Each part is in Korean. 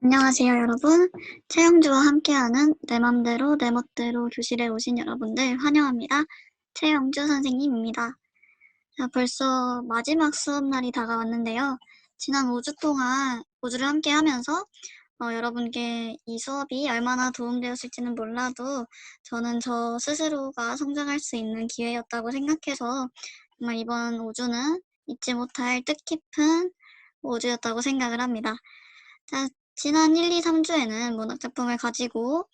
안녕하세요, 여러분. 최영주와 함께하는 내 맘대로 내 멋대로 교실에 오신 여러분들 환영합니다. 최영주 선생님입니다. 자, 벌써 마지막 수업날이 다가왔는데요. 지난 5주 동안 5주를 함께 하면서 어, 여러분께 이 수업이 얼마나 도움되었을지는 몰라도 저는 저 스스로가 성장할 수 있는 기회였다고 생각해서 정말 이번 5주는 잊지 못할 뜻깊은 5주였다고 생각을 합니다. 자, 지난 1, 2, 3주에는 문학 작품을 가지고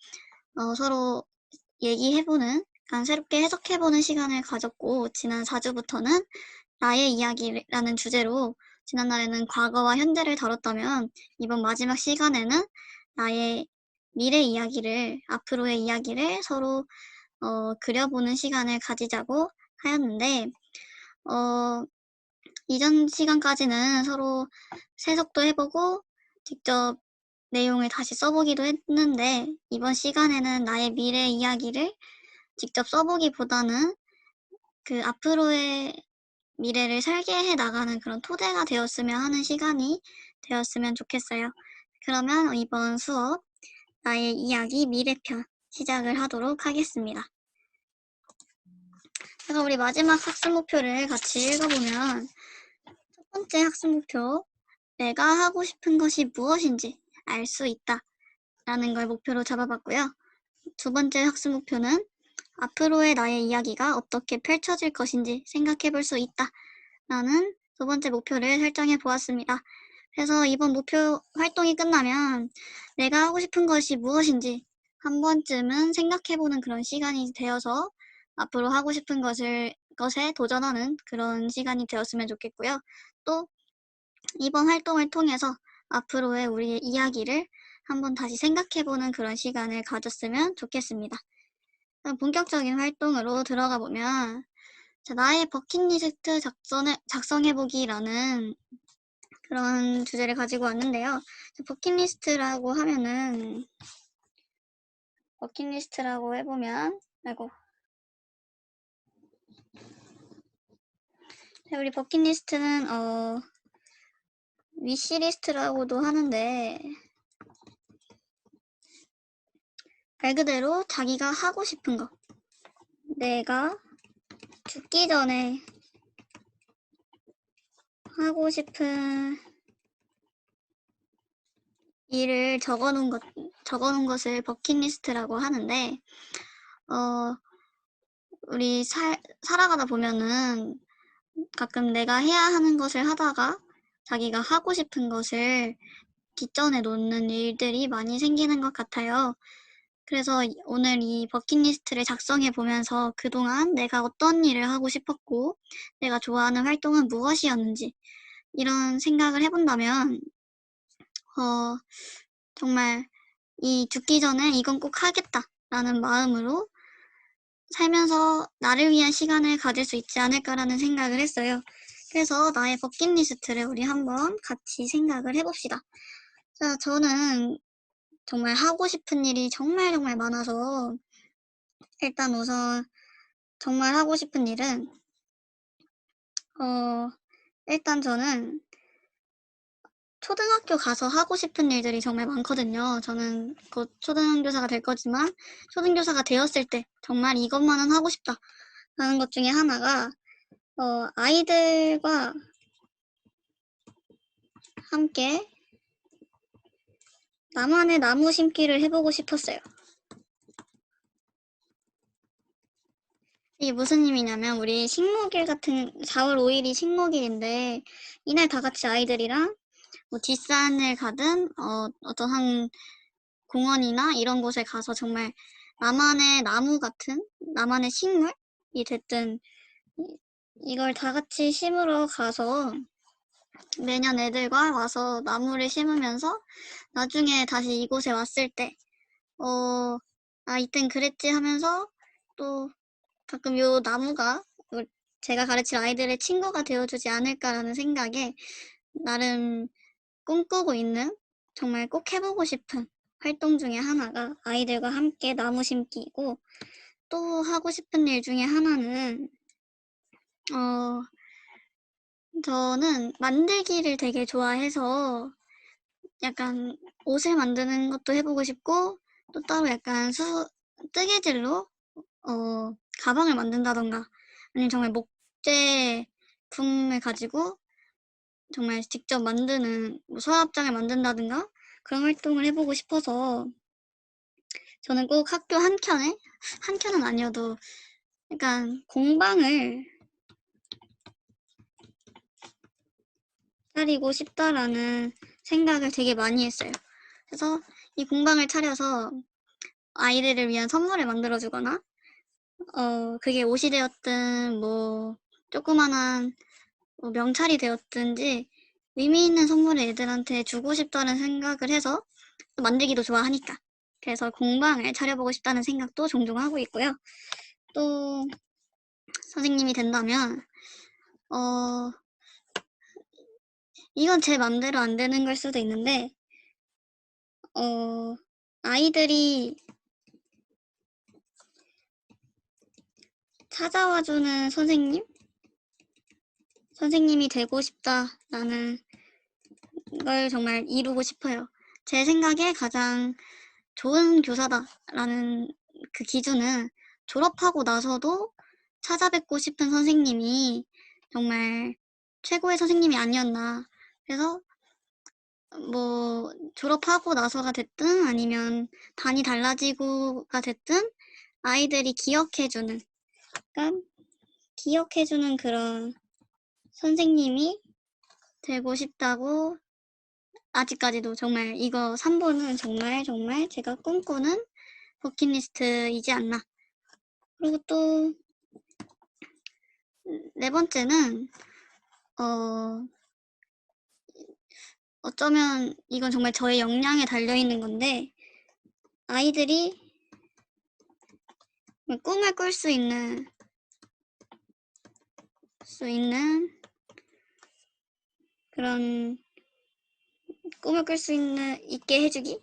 어, 서로 얘기해보는, 약간 새롭게 해석해보는 시간을 가졌고, 지난 4주부터는 나의 이야기라는 주제로 지난날에는 과거와 현재를 다뤘다면 이번 마지막 시간에는 나의 미래 이야기를, 앞으로의 이야기를 서로 어, 그려보는 시간을 가지자고 하였는데, 어, 이전 시간까지는 서로 세석도 해보고 직접 내용을 다시 써보기도 했는데 이번 시간에는 나의 미래 이야기를 직접 써보기보다는 그 앞으로의 미래를 살게 해 나가는 그런 토대가 되었으면 하는 시간이 되었으면 좋겠어요. 그러면 이번 수업 나의 이야기 미래편 시작을 하도록 하겠습니다. 제가 우리 마지막 학습 목표를 같이 읽어보면 첫 번째 학습 목표 내가 하고 싶은 것이 무엇인지 알 수 있다 라는 걸 목표로 잡아봤고요. 두 번째 학습 목표는 앞으로의 나의 이야기가 어떻게 펼쳐질 것인지 생각해 볼 수 있다 라는 두 번째 목표를 설정해 보았습니다. 그래서 이번 목표 활동이 끝나면 내가 하고 싶은 것이 무엇인지 한 번쯤은 생각해 보는 그런 시간이 되어서 앞으로 하고 싶은 것을 것에 도전하는 그런 시간이 되었으면 좋겠고요. 또 이번 활동을 통해서 앞으로의 우리의 이야기를 한번 다시 생각해보는 그런 시간을 가졌으면 좋겠습니다. 본격적인 활동으로 들어가 보면 자, 나의 버킷리스트 작성해, 작성해보기라는 그런 주제를 가지고 왔는데요. 버킷리스트라고 하면은 버킷리스트라고 해보면 아이고 우리 버킷리스트는 어 위시리스트라고도 하는데 말 그대로 자기가 하고 싶은 거. 내가 죽기 전에 하고 싶은 일을 적어놓은 것 적어놓은 것을 버킷리스트라고 하는데 어 우리 살, 살아가다 보면은 가끔 내가 해야 하는 것을 하다가 자기가 하고 싶은 것을 뒷전에 놓는 일들이 많이 생기는 것 같아요. 그래서 오늘 이 버킷리스트를 작성해 보면서 그동안 내가 어떤 일을 하고 싶었고 내가 좋아하는 활동은 무엇이었는지 이런 생각을 해본다면 어, 정말 이 죽기 전에 이건 꼭 하겠다라는 마음으로 살면서 나를 위한 시간을 가질 수 있지 않을까라는 생각을 했어요. 그래서 나의 버킷리스트를 우리 한번 같이 생각을 해봅시다. 자, 저는 정말 하고 싶은 일이 정말 정말 많아서 일단 우선 정말 하고 싶은 일은 어 일단 저는 초등학교 가서 하고 싶은 일들이 정말 많거든요. 저는 곧 초등교사가 될 거지만 초등교사가 되었을 때 정말 이것만은 하고 싶다 라는 것 중에 하나가 어, 아이들과 함께 나만의 나무 심기를 해보고 싶었어요. 이게 무슨 의미냐면 우리 식목일 같은 4월 5일이 식목일인데 이날 다 같이 아이들이랑 뭐 뒷산을 가든 어, 어떤 한 공원이나 이런 곳에 가서 정말 나만의 나무 같은 나만의 식물이 됐든 이걸 다 같이 심으러 가서 매년 애들과 와서 나무를 심으면서 나중에 다시 이곳에 왔을 때, 어, 아, 이땐 그랬지 하면서 또 가끔 요 나무가 제가 가르칠 아이들의 친구가 되어주지 않을까라는 생각에 나름 꿈꾸고 있는 정말 꼭 해보고 싶은 활동 중에 하나가 아이들과 함께 나무 심기이고 또 하고 싶은 일 중에 하나는 어, 저는 만들기를 되게 좋아해서 약간 옷을 만드는 것도 해보고 싶고 또 따로 약간 수 뜨개질로 어 가방을 만든다던가 아니면 정말 목재 품을 가지고 정말 직접 만드는 뭐 서랍장을 만든다든가 그런 활동을 해보고 싶어서 저는 꼭 학교 한 켠에 한 켠은 아니어도 약간 공방을 차리고 싶다라는 생각을 되게 많이 했어요. 그래서 이 공방을 차려서 아이들을 위한 선물을 만들어주거나 어 그게 옷이 되었든 뭐 조그만한 뭐 명찰이 되었든지 의미 있는 선물을 애들한테 주고 싶다는 생각을 해서 또 만들기도 좋아하니까 그래서 공방을 차려보고 싶다는 생각도 종종 하고 있고요. 또 선생님이 된다면 어 이건 제 맘대로 안 되는 걸 수도 있는데 어 아이들이 찾아와 주는 선생님? 선생님이 되고 싶다라는 걸 정말 이루고 싶어요. 제 생각에 가장 좋은 교사다라는 그 기준은 졸업하고 나서도 찾아뵙고 싶은 선생님이 정말 최고의 선생님이 아니었나. 그래서 뭐 졸업하고 나서가 됐든 아니면 단이 달라지고가 됐든 아이들이 기억해주는 그러니까 기억해주는 그런 선생님이 되고 싶다고 아직까지도 정말 이거 3번은 정말 정말 제가 꿈꾸는 버킷리스트이지 않나. 그리고 또 네 번째는 어 어쩌면 이건 정말 저의 역량에 달려있는 건데 아이들이 꿈을 꿀 수 있는 수 있는 그런 꿈을 꿀 수 있는 있게 해주기?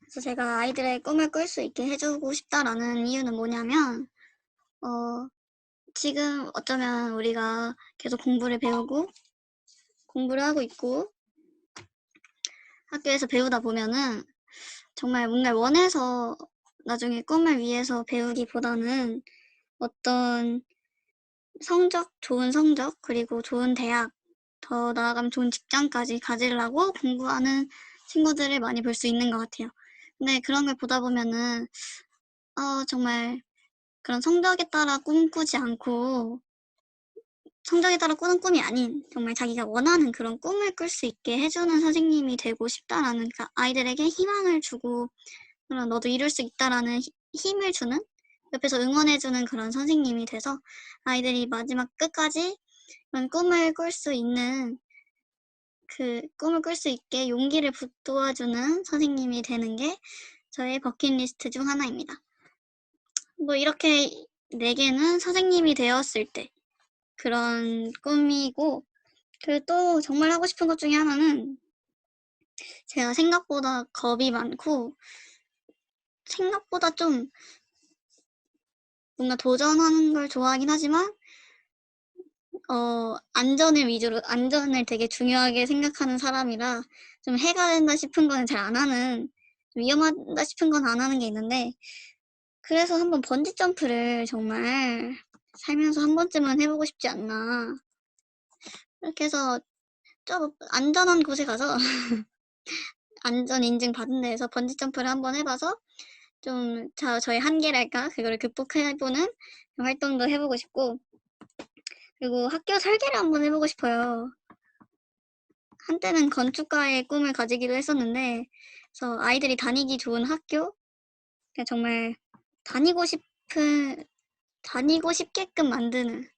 그래서 제가 아이들의 꿈을 꿀 수 있게 해주고 싶다라는 이유는 뭐냐면 어 지금 어쩌면 우리가 계속 공부를 배우고 공부를 하고 있고 학교에서 배우다 보면은 정말 뭔가 원해서 나중에 꿈을 위해서 배우기보다는 어떤 성적, 좋은 성적, 그리고 좋은 대학, 더 나아가면 좋은 직장까지 가지려고 공부하는 친구들을 많이 볼 수 있는 것 같아요. 근데 그런 걸 보다 보면은 어 정말 그런 성적에 따라 꿈꾸지 않고 성적에 따라 꾸는 꿈이 아닌 정말 자기가 원하는 그런 꿈을 꿀 수 있게 해주는 선생님이 되고 싶다라는 그 아이들에게 희망을 주고 그런 너도 이룰 수 있다라는 힘을 주는 옆에서 응원해주는 그런 선생님이 돼서 아이들이 마지막 끝까지 그런 꿈을 꿀 수 있는 그 꿈을 꿀 수 있게 용기를 북돋아주는 선생님이 되는 게 저의 버킷리스트 중 하나입니다. 뭐 이렇게 네 개는 선생님이 되었을 때 그런 꿈이고 그리고 또 정말 하고 싶은 것 중에 하나는 제가 생각보다 겁이 많고 생각보다 좀 뭔가 도전하는 걸 좋아하긴 하지만 어 안전을 위주로 안전을 되게 중요하게 생각하는 사람이라 좀 해가 된다 싶은 거는 잘 안 하는 위험하다 싶은 건 안 하는 게 있는데 그래서 한번 번지 점프를 정말 살면서 한 번쯤은 해보고 싶지 않나. 이렇게 해서 좀 안전한 곳에 가서 안전 인증 받은 데에서 번지 점프를 한번 해봐서 좀 저, 저의 한계랄까? 그거를 극복해보는 활동도 해보고 싶고 그리고 학교 설계를 한번 해보고 싶어요. 한때는 건축가의 꿈을 가지기도 했었는데 그래서 아이들이 다니기 좋은 학교? 정말 다니고 싶은 다니고 싶게끔 만드는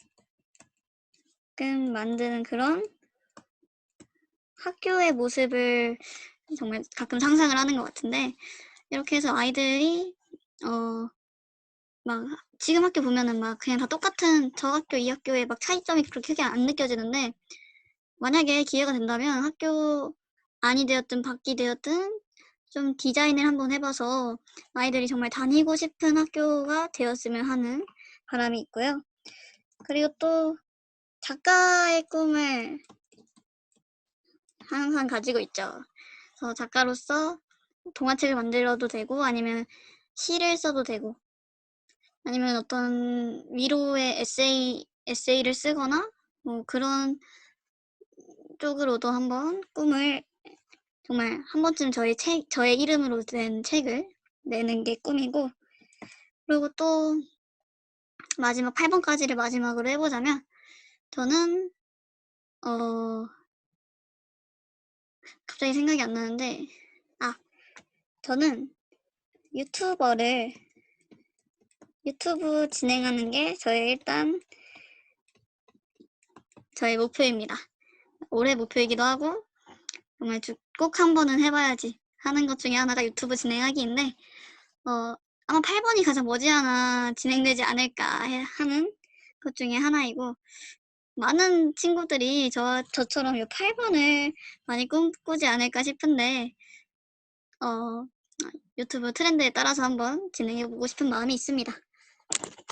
끔 만드는 그런 학교의 모습을 정말 가끔 상상을 하는 것 같은데 이렇게 해서 아이들이 어 막 지금 학교 보면은 막 그냥 다 똑같은 저 학교 이 학교의 막 차이점이 그렇게 크게 안 느껴지는데 만약에 기회가 된다면 학교 안이 되었든 밖이 되었든 좀 디자인을 한번 해봐서 아이들이 정말 다니고 싶은 학교가 되었으면 하는 바람이 있고요. 그리고 또 작가의 꿈을 항상 가지고 있죠. 그래서 작가로서 동화책을 만들어도 되고 아니면 시를 써도 되고 아니면 어떤 위로의 에세이 에세이를 쓰거나 뭐 그런 쪽으로도 한번 꿈을 정말 한 번쯤 저의 책 저의 이름으로 된 책을 내는 게 꿈이고 그리고 또 마지막 8번까지를 마지막으로 해보자면 저는 어 갑자기 생각이 안 나는데 아 저는 유튜버를 유튜브 진행하는 게 저의 일단 저의 목표입니다. 올해 목표이기도 하고 정말 꼭 한 번은 해봐야지 하는 것 중에 하나가 유튜브 진행하기인데 어 아마 8번이 가장 머지않아 진행되지 않을까 해- 하는 것 중에 하나이고 많은 친구들이 저, 저처럼 이 8번을 많이 꿈꾸지 않을까 싶은데 어, 유튜브 트렌드에 따라서 한번 진행해보고 싶은 마음이 있습니다.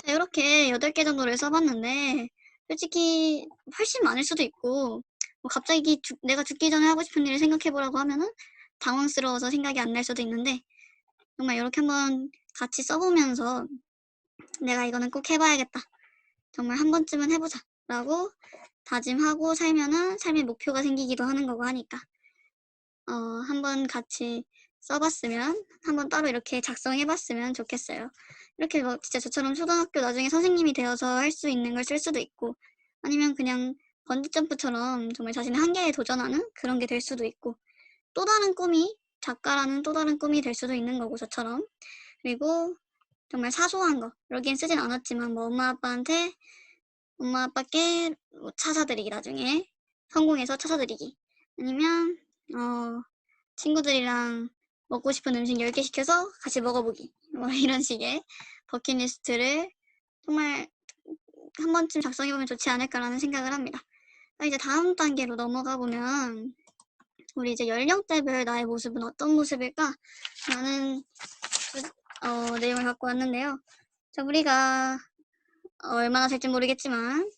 자, 이렇게 8개 정도를 써봤는데 솔직히 훨씬 많을 수도 있고 뭐 갑자기 죽- 내가 죽기 전에 하고 싶은 일을 생각해보라고 하면은 당황스러워서 생각이 안 날 수도 있는데 정말 이렇게 한번 같이 써보면서 내가 이거는 꼭 해봐야겠다. 정말 한 번쯤은 해보자. 라고 다짐하고 살면은 삶의 목표가 생기기도 하는 거고 하니까. 어, 한번 같이 써봤으면, 한번 따로 이렇게 작성해봤으면 좋겠어요. 이렇게 뭐 진짜 저처럼 초등학교 나중에 선생님이 되어서 할 수 있는 걸 쓸 수도 있고, 아니면 그냥 번지점프처럼 정말 자신의 한계에 도전하는 그런 게 될 수도 있고, 또 다른 꿈이 작가라는 또 다른 꿈이 될 수도 있는 거고, 저처럼. 그리고 정말 사소한 거, 여기엔 쓰진 않았지만, 뭐 엄마 아빠한테 엄마 아빠께 뭐 찾아드리기 나중에 성공해서 찾아드리기 아니면 어 친구들이랑 먹고 싶은 음식 10개 시켜서 같이 먹어보기 뭐 이런 식의 버킷리스트를 정말 한 번쯤 작성해보면 좋지 않을까라는 생각을 합니다. 자, 이제 다음 단계로 넘어가 보면 우리 이제 연령대별 나의 모습은 어떤 모습일까? 라는 어, 내용을 갖고 왔는데요. 자, 우리가 얼마나 될지 모르겠지만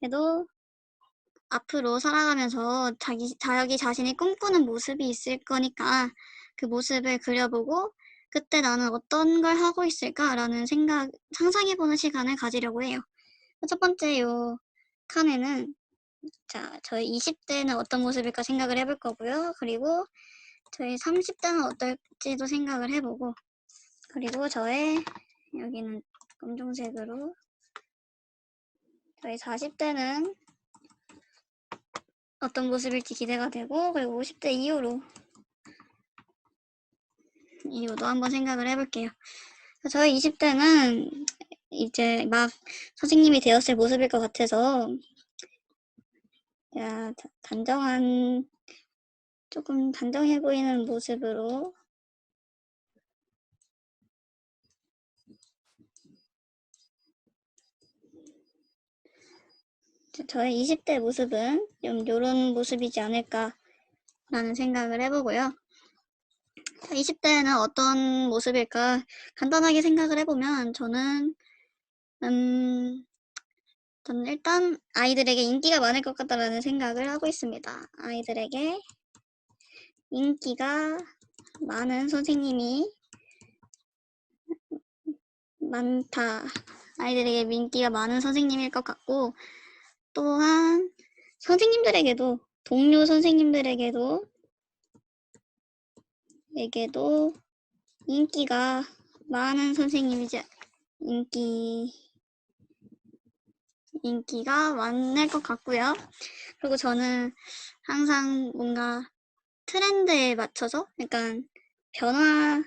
그래도 앞으로 살아가면서 자기 자기 자신이 꿈꾸는 모습이 있을 거니까 그 모습을 그려보고 그때 나는 어떤 걸 하고 있을까라는 생각 상상해보는 시간을 가지려고 해요. 첫 번째 요 칸에는 자 저희 20대는 어떤 모습일까 생각을 해볼 거고요. 그리고 저희 30대는 어떨지도 생각을 해보고 그리고 저의 여기는 검정색으로 저희 40대는 어떤 모습일지 기대가 되고 그리고 50대 이후로 이후도 한번 생각을 해볼게요. 저희 20대는 이제 막 선생님이 되었을 모습일 것 같아서 단정한 조금 단정해 보이는 모습으로 저- 저의 20대 모습은 좀 요런 모습이지 않을까라는 생각을 해보고요. 20대에는 어떤 모습일까 간단하게 생각을 해보면 저는 음 저는 일단 아이들에게 인기가 많을 것 같다라는 생각을 하고 있습니다. 아이들에게 인기가 많은 선생님이 많다. 아이들에게 인기가 많은 선생님일 것 같고 또한 선생님들에게도 동료 선생님들에게도 에게도 인기가 많은 선생님이지 인기 인기가 많을 것 같고요. 그리고 저는 항상 뭔가 트렌드에 맞춰서 약간 변화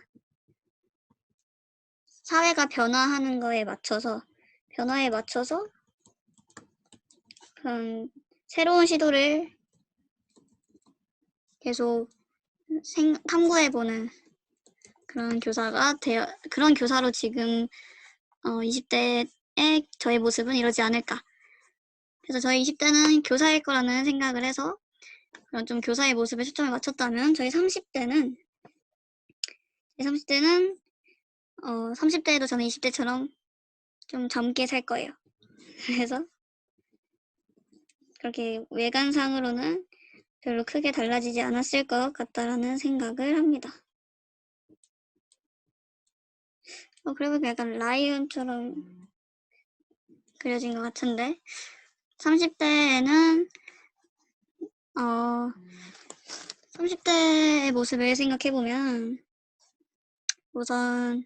사회가 변화하는 거에 맞춰서 변화에 맞춰서 그런 새로운 시도를 계속 생, 탐구해보는 그런 교사가 되어 그런 교사로 지금 어, 20대의 저의 모습은 이러지 않을까. 그래서 저희 20대는 교사일 거라는 생각을 해서 그런 좀 교사의 모습에 초점을 맞췄다면 저희 30대는 30대는 어, 30대에도 저는 20대처럼 좀 젊게 살 거예요. 그래서 그렇게 외관상으로는 별로 크게 달라지지 않았을 것 같다라는 생각을 합니다. 어, 그리고 약간 라이언처럼 그려진 것 같은데 30대에는 어 30대의 모습을 생각해 보면 우선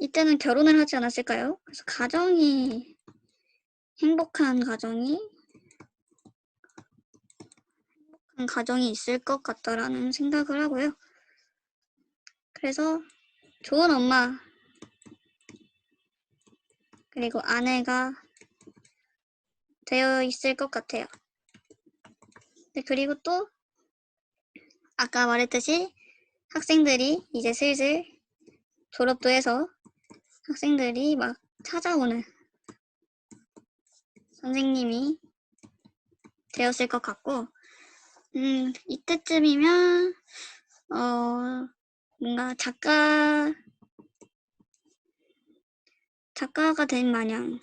이때는 결혼을 하지 않았을까요? 그래서 가정이 행복한 가정이 행복한 가정이 있을 것 같다라는 생각을 하고요. 그래서 좋은 엄마 그리고 아내가 되어 있을 것 같아요. 네, 그리고 또 아까 말했듯이 학생들이 이제 슬슬 졸업도 해서 학생들이 막 찾아오는 선생님이 되었을 것 같고, 음, 이때쯤이면, 어, 뭔가 작가, 작가가 된 마냥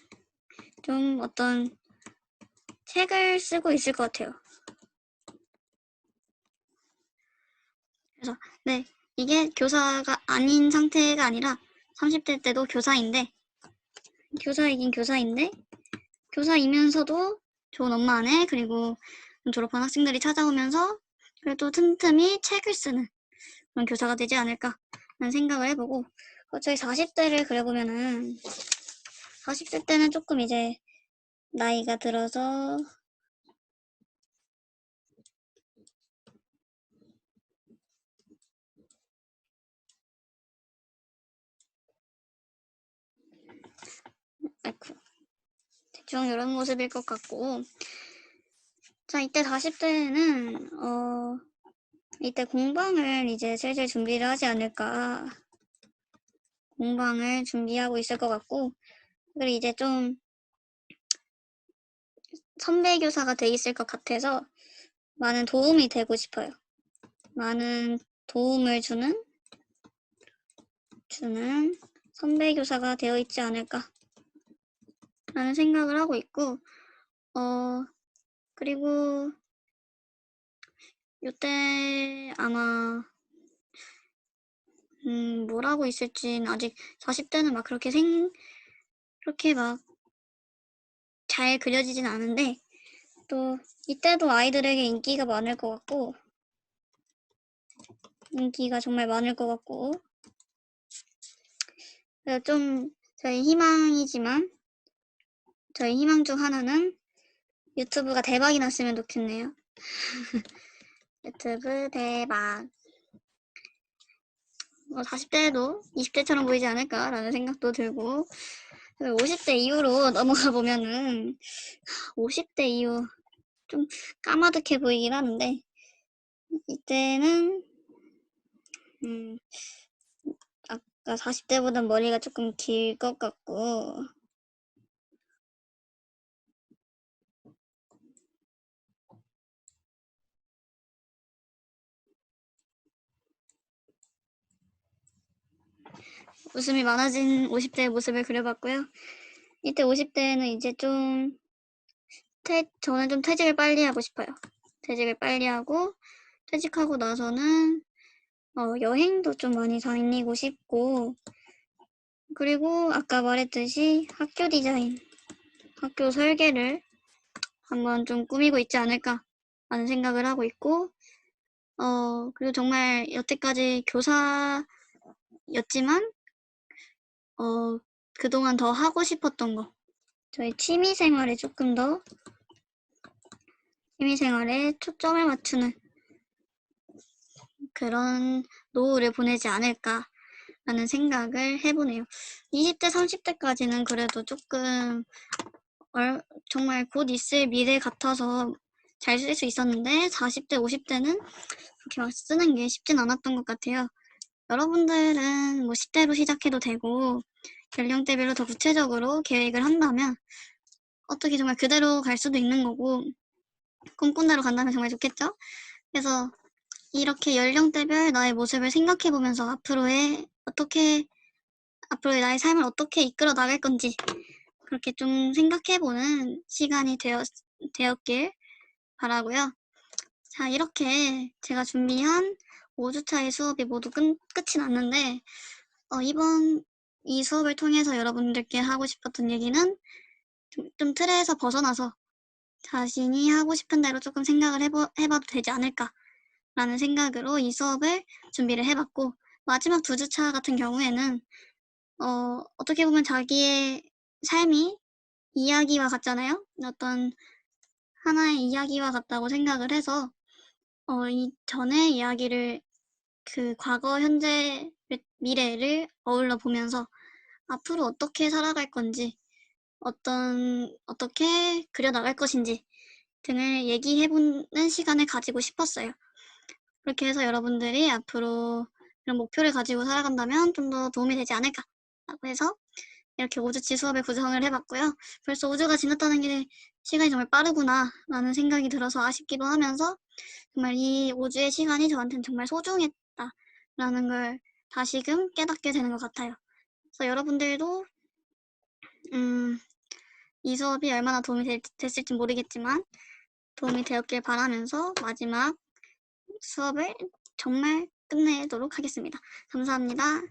좀 어떤 책을 쓰고 있을 것 같아요. 그래서, 네, 이게 교사가 아닌 상태가 아니라 30대 때도 교사인데, 교사이긴 교사인데, 교사이면서도 좋은 엄마 아내, 그리고 졸업한 학생들이 찾아오면서 그래도 틈틈이 책을 쓰는 그런 교사가 되지 않을까 라는 생각을 해보고, 어, 저희 40대를 그려보면은, 40대 때는 조금 이제 나이가 들어서 아이쿠. 대충 이런 모습일 것 같고. 자 이때 40대에는 어 이때 공방을 이제 슬슬 준비를 하지 않을까. 공방을 준비하고 있을 것 같고. 그리고 이제 좀 선배 교사가 돼 있을 것 같아서 많은 도움이 되고 싶어요. 많은 도움을 주는 주는 선배 교사가 되어 있지 않을까 라는 생각을 하고 있고 어 그리고 요때 아마 음 뭐라고 있을진 아직 40대는 막 그렇게 생 그렇게 막 잘 그려지진 않은데 또 이때도 아이들에게 인기가 많을 것 같고 인기가 정말 많을 것 같고 좀 저희 희망이지만 저희 희망 중 하나는 유튜브가 대박이 났으면 좋겠네요. 유튜브 대박. 뭐 40대에도 20대처럼 보이지 않을까라는 생각도 들고 50대 이후로 넘어가 보면은 50대 이후 좀 까마득해 보이긴 하는데 이때는 음 아까 40대보단 머리가 조금 길 것 같고 웃음이 많아진 50대의 모습을 그려봤고요. 이때 50대는 이제 좀 퇴, 저는 좀 퇴직을 빨리 하고 싶어요. 퇴직을 빨리 하고 퇴직하고 나서는 어, 여행도 좀 많이 다니고 싶고 그리고 아까 말했듯이 학교 디자인, 학교 설계를 한번 좀 꾸미고 있지 않을까 하는 생각을 하고 있고 어 그리고 정말 여태까지 교사였지만 어 그동안 더 하고 싶었던 거 저희 취미 생활에 조금 더 취미 생활에 초점을 맞추는 그런 노후를 보내지 않을까 라는 생각을 해보네요. 20대, 30대까지는 그래도 조금 얼, 정말 곧 있을 미래 같아서 잘 쓸 수 있었는데 40대, 50대는 그렇게 막 쓰는 게 쉽진 않았던 것 같아요. 여러분들은 뭐 10대로 시작해도 되고 연령대별로 더 구체적으로 계획을 한다면 어떻게 정말 그대로 갈 수도 있는 거고 꿈꾼 대로 간다면 정말 좋겠죠? 그래서 이렇게 연령대별 나의 모습을 생각해 보면서 앞으로의 어떻게 앞으로의 나의 삶을 어떻게 이끌어 나갈 건지 그렇게 좀 생각해 보는 시간이 되었, 되었길 바라고요. 자, 이렇게 제가 준비한 5주차의 수업이 모두 끝, 끝이 났는데, 어, 이번 이 수업을 통해서 여러분들께 하고 싶었던 얘기는 좀, 좀 틀에서 벗어나서 자신이 하고 싶은 대로 조금 생각을 해보, 해봐도 되지 않을까라는 생각으로 이 수업을 준비를 해봤고, 마지막 두 주차 같은 경우에는, 어, 어떻게 보면 자기의 삶이 이야기와 같잖아요? 어떤 하나의 이야기와 같다고 생각을 해서, 어, 이 전의 이야기를 그 과거, 현재, 미래를 어울러 보면서 앞으로 어떻게 살아갈 건지, 어떤, 어떻게 그려나갈 것인지 등을 얘기해보는 시간을 가지고 싶었어요. 그렇게 해서 여러분들이 앞으로 이런 목표를 가지고 살아간다면 좀 더 도움이 되지 않을까 라고 해서 이렇게 5주치 수업을 구성을 해봤고요. 벌써 5주가 지났다는 게 시간이 정말 빠르구나 라는 생각이 들어서 아쉽기도 하면서 정말 이 5주의 시간이 저한테는 정말 소중했다 라는 걸 다시금 깨닫게 되는 것 같아요. 그래서 여러분들도 음, 이 수업이 얼마나 도움이 될, 됐을지 모르겠지만 도움이 되었길 바라면서 마지막 수업을 정말 끝내도록 하겠습니다. 감사합니다.